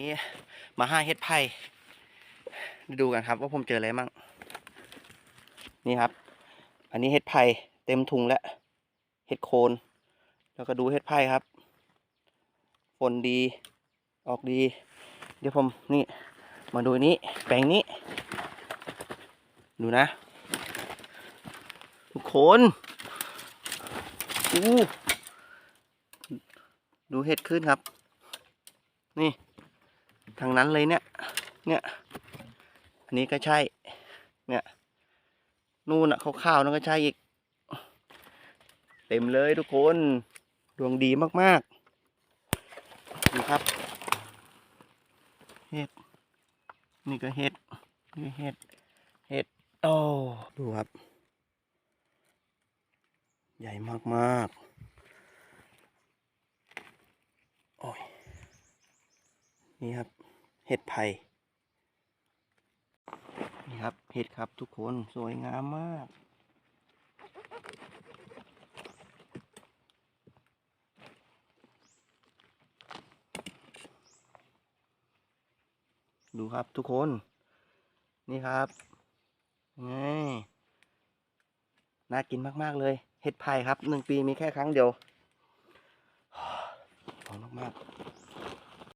นี่มาห้าเฮ็ดไผ่ดูกันครับ ว่าผมเจออะไรมั่งนี่ครับ อันนี้เฮ็ดไผ่เต็มถุงแล้วเฮ็ดโคนแล้วก็ดูเฮ็ดไผ่ครับฝนดีออกดี เดี๋ยวผมนี่มาดูนนี้แปลงนี้ ดูนะทุกคนอู้ดูเห็ดขึ้นครับ นี่ ทางนั้นเลยเนี่ย เนี่ย อันนี้ก็ใช่ เนี่ย นู่นอะขาวๆนั่นก็ใช่อีก เต็มเลยทุกคน ดวงดีมากๆ นี่ครับ เห็ด นี่ก็เห็ด นี่เห็ด เห็ด โอ้ ดูครับ ใหญ่มากๆ โอ้ย นี่ครับ เห็ดไผ่นี่ครับ เห็ดครับทุกคนสวยงามมาก ดูครับทุกคน นี่ครับไงน่ากินมาก ๆ เลย เห็ดไผ่ครับหนึ่งปีมีแค่ครั้งเดียวหอมมาก ๆ